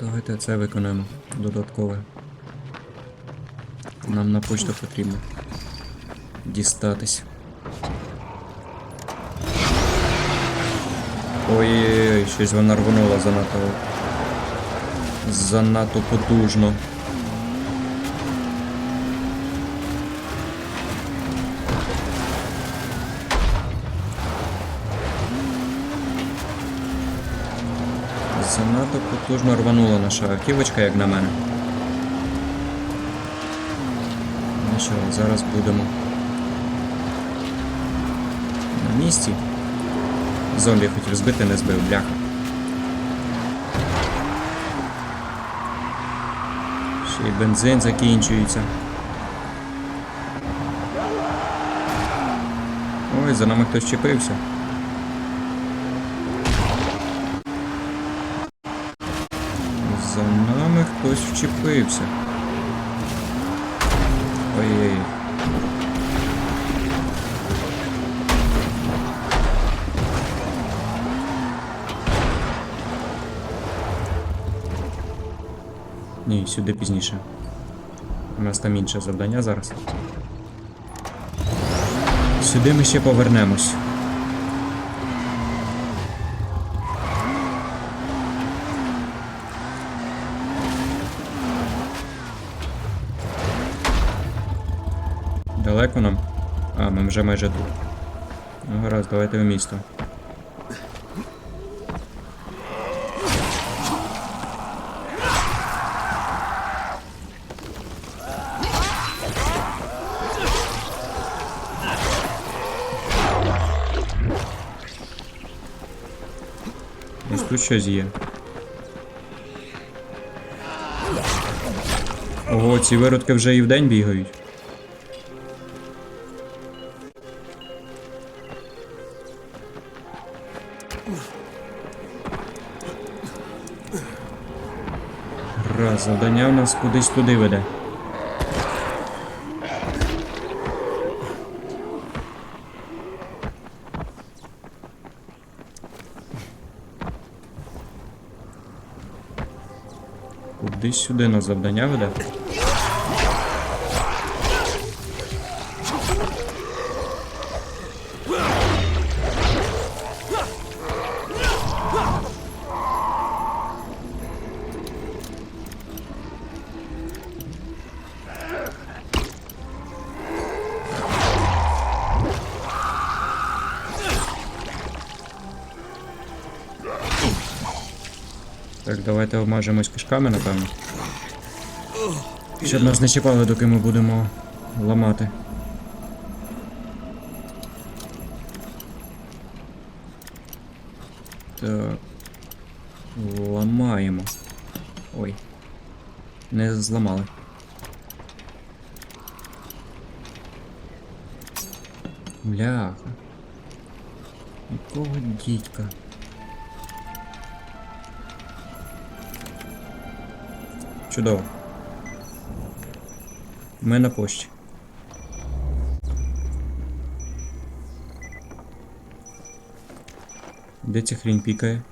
Давайте це виконаємо додаткове. Нам на почту потрібно дістатись. Ой-ой-ой, щось вона рвонула занадто. Занадто потужно. Потужно рванула наша автівочка, як на мене. Ну що, зараз будемо на місці. Зомбі хотів збити, не збив, бляха. Ще й бензин закінчується. Ой, за нами хтось чіпився. Вчепився. Ой-ой. Ні, сюди пізніше. У нас там інше завдання зараз. Сюди ми ще повернемось. Вже майже тут. Ну гаразд, давайте в місто. Ось тут щось є. Ого, ці виродки вже і вдень бігають. Завдання в нас кудись туди веде. Кудись сюди нас завдання веде. Давайте кишками, напевно. Щоб нас не чіпали, доки ми будемо ламати. Так. Ламаємо. Ой. Не зламали. Бляха. Якого дідька? Чудово. Ми на пошті. Де ця хрінь пікає?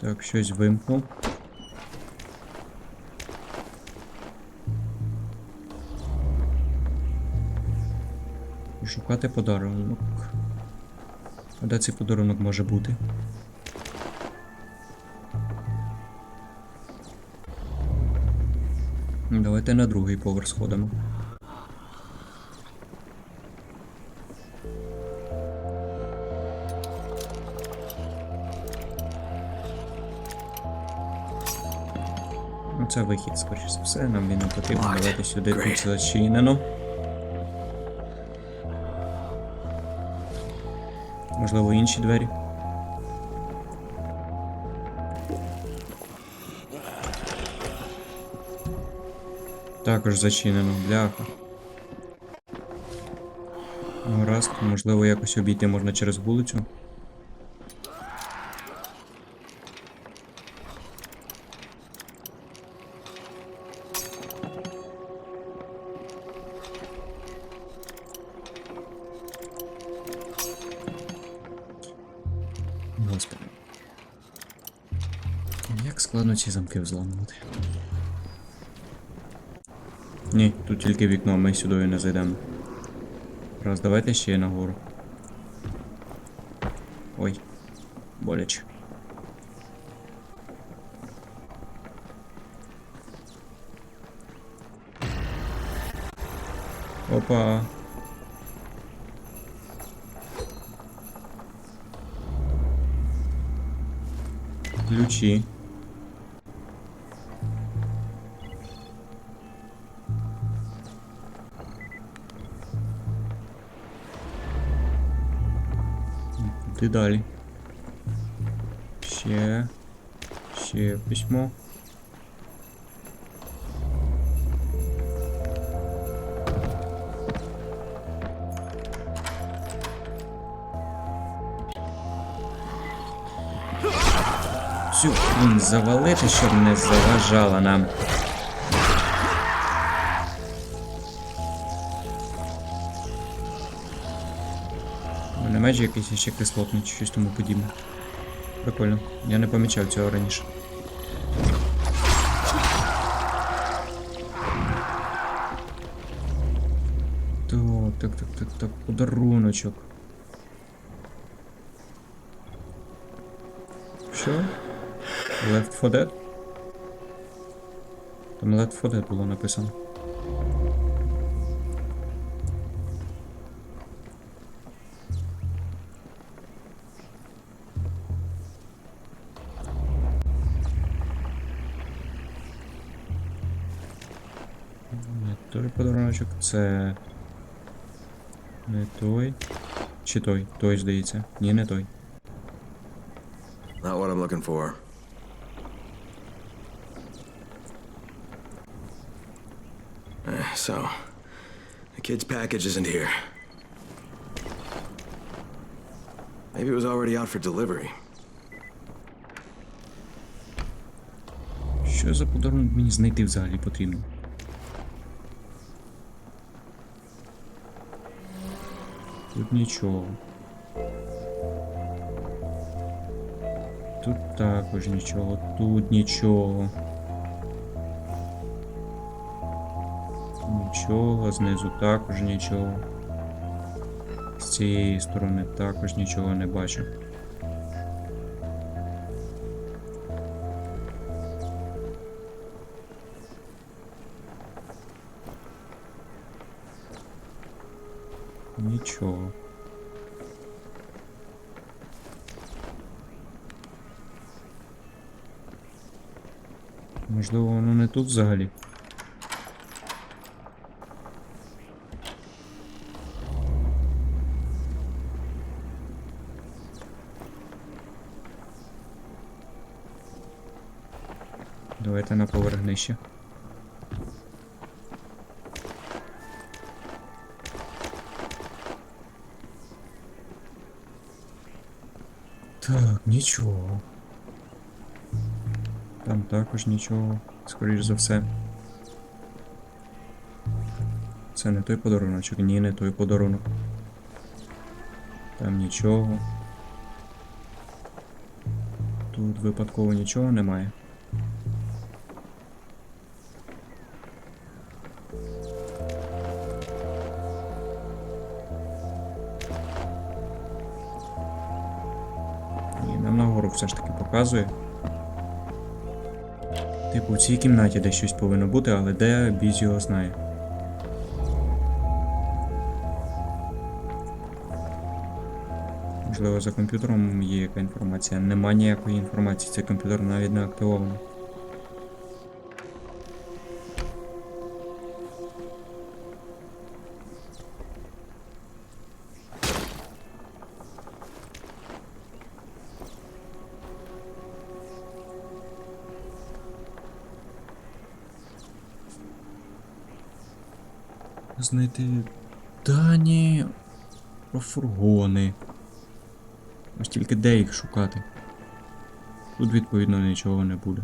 Так, щось вимкнув. Шукати подарунок. А де цей подарунок може бути? Давайте на другий поверх сходимо. Ну, Це вихід, скоріше за все, нам він не потрібен. Locked. Давайте сюди тут зачинено. Можливо, інші двері. Також зачинено, бляха. Раз, можливо, якось обійти можна через вулицю. господи. Як складно ці замки взламувати? Ні, тут тільки вікно, ми сюди не зайдемо. Раз, давайте ще й нагору. Ой, боляче. Опа. Ключи. Куди далі? Ще. Ще письмо. Завалити, щоб не заважала нам. У мене меч якийсь ще кислотний чи щось тому подібне. Прикольно. Я не помічав цього раніше. Так, так, так, так, так, подаруночок. Що? Left 4 Dead? Там Left 4 Dead було написано. Не це. Не той. Чи той? Той, здається. Ні, не той. Not what I'm looking for. So, the kid's package isn't here. Maybe it was already out for delivery. Що за подарунок мені знайти взагалі потрібно? Тут нічого. Тут також нічого, тут нічого. Нічого, знизу також нічого. З цієї сторони також нічого не бачу. Нічого. Можливо, воно не тут взагалі. Давайте на поверх нижче. Так, нічого. Там також нічого, скоріш за все. Це не той подаруночок, ні, не той подарунок. Там нічого. Тут випадково нічого немає. Все ж таки показує. Типу, у цій кімнаті десь щось повинно бути, але де біз його знає. Можливо, за комп'ютером є яка інформація. Нема ніякої інформації, цей комп'ютер навіть не активований. Знайти дані про фургони. Ось тільки де їх шукати. Тут відповідно нічого не буде.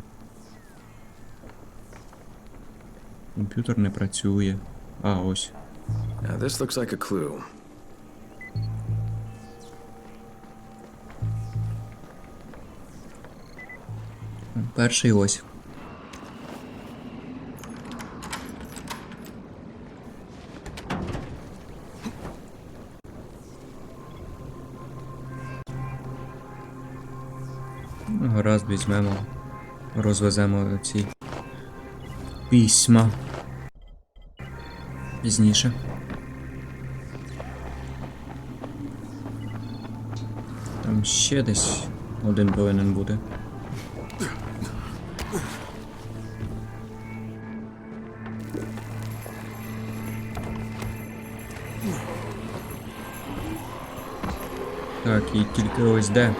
Комп'ютер не працює. А, ось. Now, this looks like a clue. Перший ось. Гаразд візьмемо, розвеземо ці письма. Пізніше. Там ще десь один повинен бути. Так, і тільки ось де.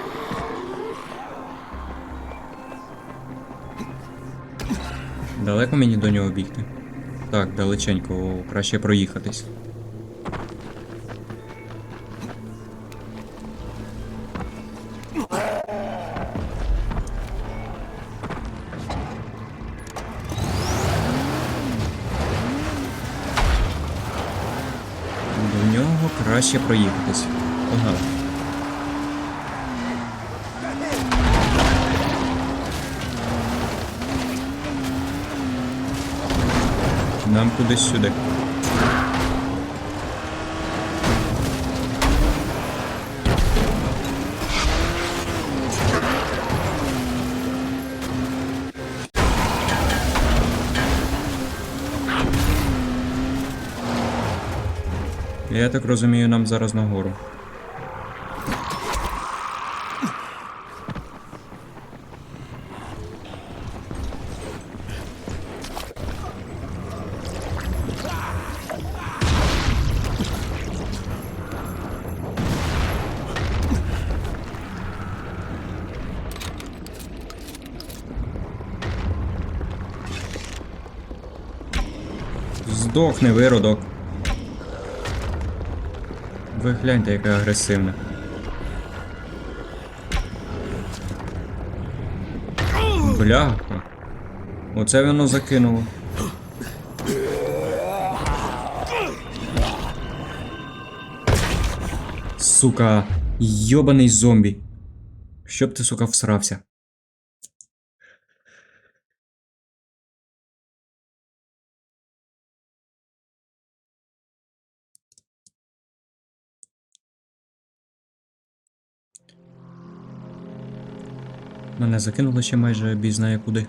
Далеко мені до нього бігти? Так, далеченько, краще проїхатись. До нього краще проїхатись. Погнали. Нам кудись сюди. Я так розумію, нам зараз нагору. Здохни, виродок. Ви гляньте, яка агресивна. Бляха. Оце воно закинуло. Сука, йобаний зомбі. Щоб ти, сука, всрався. Мене закинуло ще майже бій знає куди.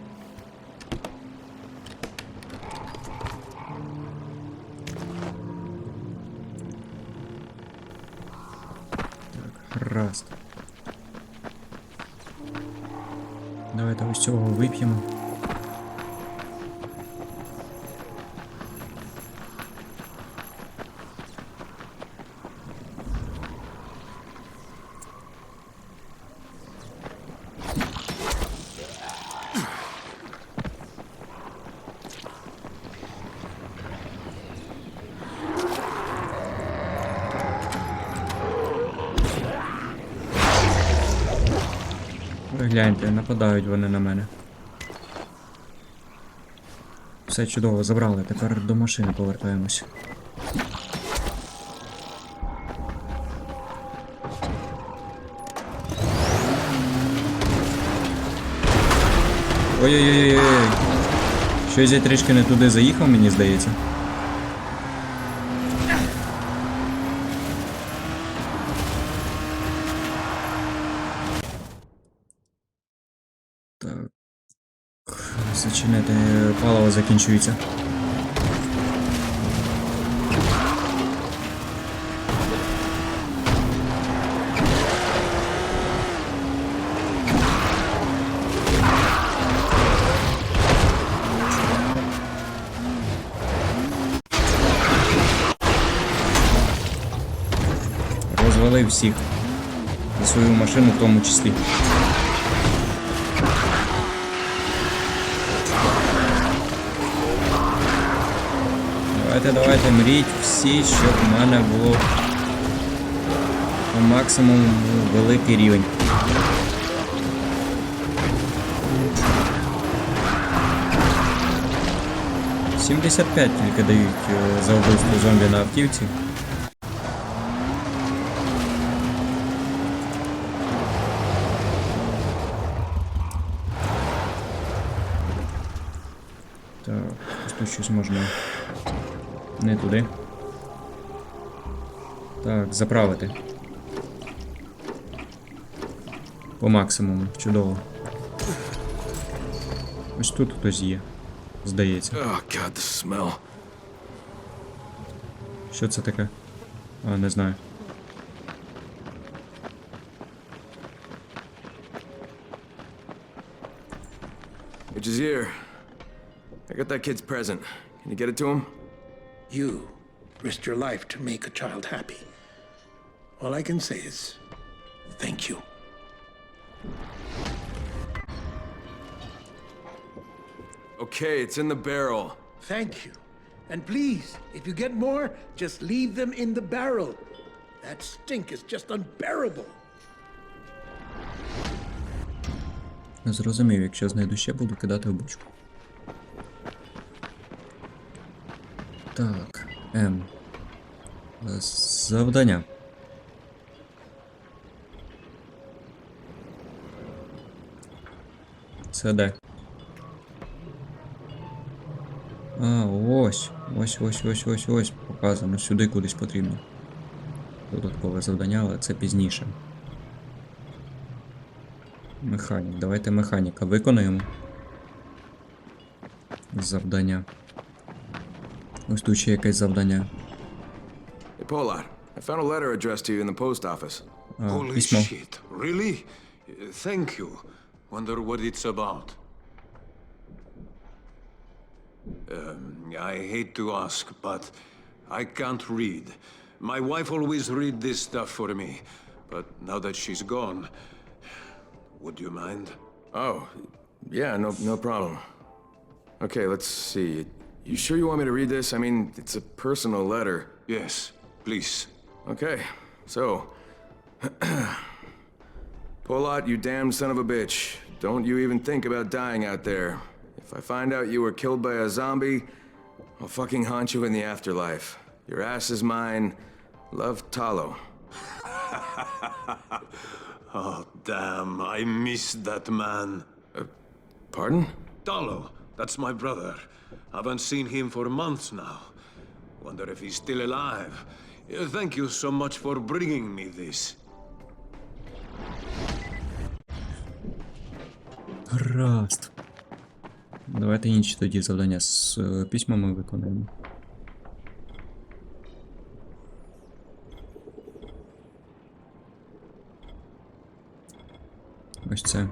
Гляньте, нападають вони на мене. Все чудово, забрали, тепер до машини повертаємось. Ой-ой-ой-ой. Щось я трішки не туди заїхав, мені здається. Так. Зачинити паливо закінчується. Розвалив всіх. І свою машину в тому числі. Давайте, давайте, мріть всі, щоб в мене було по максимуму великий рівень. Сімдесят п'ять тільки дають е, за вбивство зомбі на автівці. Ось Тут щось можна. Не туди. Так, заправити. По максимуму. Чудово. Ось тут хтось є. Здається. Oh, God, the smell. Що це таке? А, не знаю. Which is here. I got that kid's present. Can you get it to him? You risked your life to make a child happy. All I can say is thank you. Okay, it's in the barrel. Thank you. And please, if you get more, just leave them in the barrel. That stink is just unbearable. Зрозумів, якщо знайду ще, буду кидати в бочку. Так, М. Е, Завдання. Це де? А, ось. Ось, ось, ось, ось, ось. Показано. Сюди кудись потрібно. Додаткове завдання, але це пізніше. Механік. Давайте механіка виконуємо. Завдання. Ось тут ще якесь завдання. Hey, Polat, I found a letter addressed to you in the post office. А, Holy письмо. shit, really? Uh, Thank you. Wonder what it's about. Um, I hate to ask, but I can't read. My wife always read this stuff for me, but now that she's gone, would you mind? Oh, yeah, no, no problem. Okay, let's see. You sure you want me to read this? I mean, it's a personal letter. Yes, please. Okay, so. Polat, you damned son of a bitch. Don't you even think about dying out there. If I find out you were killed by a zombie, I'll fucking haunt you in the afterlife. Your ass is mine. Love, Talo. Oh, damn, I missed that man. Uh, pardon? Talo. that's my brother. Haven't seen him for months now. Wonder if he's still alive. Uh, Thank you so much for bringing me this. Гаразд. Давайте інші тоді завдання з е, письмами виконуємо. Ось це.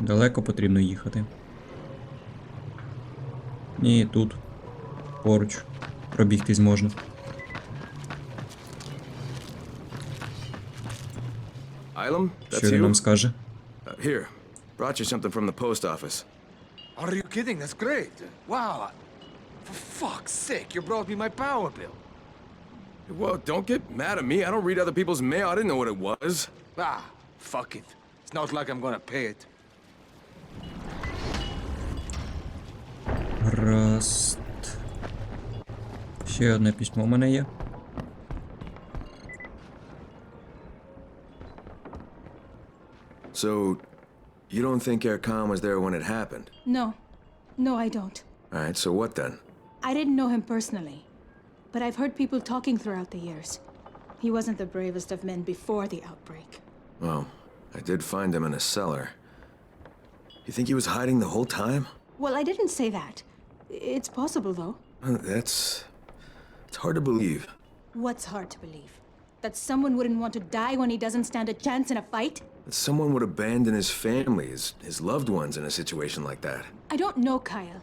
Далеко потрібно їхати. Ні, тут. Поруч. Пробігтись можна. Ilum? Що That's він you? нам скаже? Uh, here. Brought you something from the post office. Are you kidding? That's great. Wow. For fuck's sake, you brought me my power bill. Well, don't get mad at me. I don't read other people's mail. I didn't know what it was. Ah, fuck it. It's not like I'm gonna pay it. Гаразд. Ще одне письмо у мене є. So, you don't think Erkan was there when it happened? No. No, I don't. All right, so what then? I didn't know him personally. But I've heard people talking throughout the years. He wasn't the bravest of men before the outbreak. Well, I did find him in a cellar. You think he was hiding the whole time? Well, I didn't say that. It's possible, though. That's. It's hard to believe. What's hard to believe? That someone wouldn't want to die when he doesn't stand a chance in a fight? That someone would abandon his family, his, his loved ones in a situation like that. I don't know, Kyle.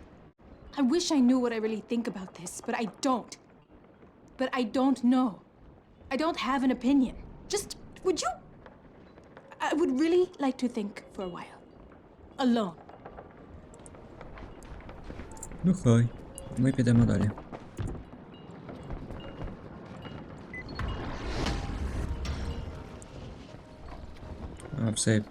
I wish I knew what I really think about this, but I don't. But I don't know. I don't have an opinion. Just, would you? I would really like to think for a while. Alone. Ну хай. Ми підемо далі. А, все.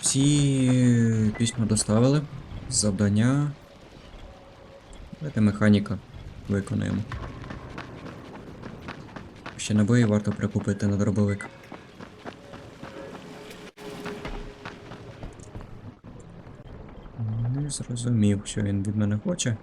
Всі письма доставили. Завдання. Давайте механіка виконуємо. Ще набої варто прикупити на дробовик. Зрозумів, що він від мене хоче.